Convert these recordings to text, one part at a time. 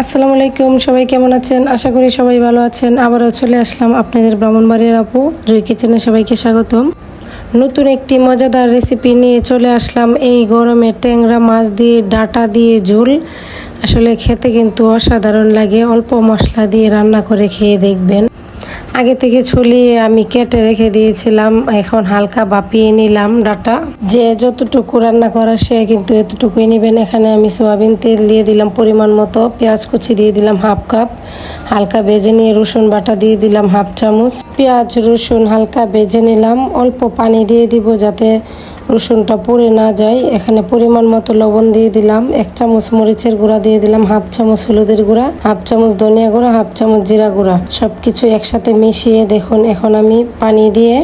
আসসালামু আলাইকুম, সবাই কেমন আছেন? আশা করি সবাই ভালো আছেন। আবারও চলে আসলাম আপনাদের ব্রাহ্মণবাড়ির আপু জয় কিচেনে সবাইকে স্বাগতম। নতুন একটি মজাদার রেসিপি নিয়ে চলে আসলাম। এই গরমে ট্যাংরা মাছ দিয়ে, ডাটা দিয়ে, ঝোল। আসলে খেতে কিন্তু অসাধারণ লাগে। অল্প মশলা দিয়ে রান্না করে খেয়ে দেখবেন। আগে থেকে ছলিয়ে আমি কেটে রেখে দিয়েছিলাম, এখন হালকা বাপিয়ে নিলাম ডাটা। যে যতটুকু রান্না করা সে কিন্তু এতটুকুই নেবেন। এখানে আমি সোয়াবিন তেল দিয়ে দিলাম পরিমাণ মতো, পেঁয়াজ কুচি দিয়ে দিলাম হাফ কাপ, হালকা ভেজে নিয়ে রসুন বাটা দিয়ে দিলাম হাফ চামচ। পেঁয়াজ, রসুন হালকা ভেজে নিলাম, অল্প পানি দিয়ে দিব যাতে রসুনটা পুড়ে না যায়। এখানে পরিমাণ মতো লবণ দিয়ে দিলাম। এক চামচ মরিচের গুঁড়া দিয়ে দিলাম, হাফ চামচ হলুদের গুঁড়া, হাফ চামচ ধনিয়া গুঁড়া, হাফ চামচ জিরা গুঁড়া। সবকিছু একসাথে মিশিয়ে দেখুন, এখন আমি পানি দিয়ে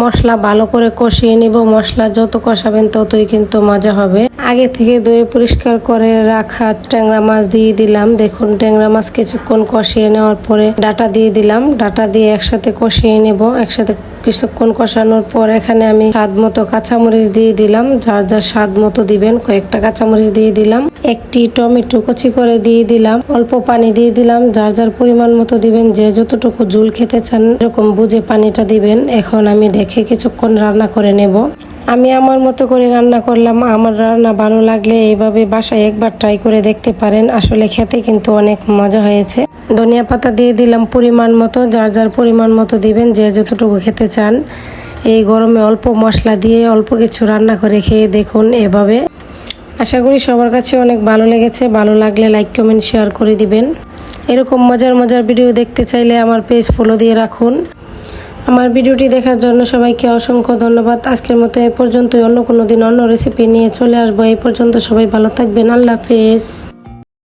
মশলা ভালো করে কষিয়ে নিব। মশলা যত কষাবেন ততই কিন্তু মজা হবে। আগে থেকে ধুয়ে পরিষ্কার করে রাখা ট্যাংরা মাছ দিয়ে দিলাম। দেখুন, ট্যাংরা মাছ কিছুক্ষণ কষিয়ে নেওয়ার পরে ডাটা দিয়ে দিলাম। ডাটা দিয়ে একসাথে কষিয়ে নেব। একসাথে কিছুক্ষণ কষানোর পর এখানে আমি স্বাদ মতো কাঁচামরিচ দিয়ে দিলাম। যার যার স্বাদ মতো দিবেন, কয়েকটা কাঁচামরিচ দিয়ে দিলাম। একটি টমেটো কচি করে দিয়ে দিলাম। অল্প পানি দিয়ে দিলাম। যার যার পরিমাণ মতো দিবেন, যে যতটুকু জুল খেতে চান, এরকম বুঝে পানিটা দিবেন। এখন আমি দেখে কিছুক্ষণ রান্না করে নেব। আমি আমার মতো করে রান্না করলাম, আমার রান্না ভালো লাগলে এইভাবে বাসায় একবার ট্রাই করে দেখতে পারেন। আসলে খেতে কিন্তু অনেক মজা হয়েছে। ধনিয়া পাতা দিয়ে দিলাম পরিমাণ মতো, যার যার পরিমাণ মতো দিবেন, যে যতটুকু খেতে চান। এই গরমে অল্প মশলা দিয়ে অল্প কিছু রান্না করে খেয়ে দেখুন এভাবে। আশা করি সবার কাছে অনেক ভালো লেগেছে। ভালো লাগলে লাইক কমেন্ট শেয়ার করে দিবেন। এরকম মজার মজার ভিডিও দেখতে চাইলে আমার পেজ ফলো দিয়ে রাখুন। আমার ভিডিওটি দেখার জন্য সবাইকে অসংখ্য ধন্যবাদ। আজকের মতো এ পর্যন্তই। অন্য কোনো দিন অন্য রেসিপি নিয়ে চলে আসব। এই পর্যন্ত সবাই ভালো থাকবেন। আল্লাহ হাফেজ।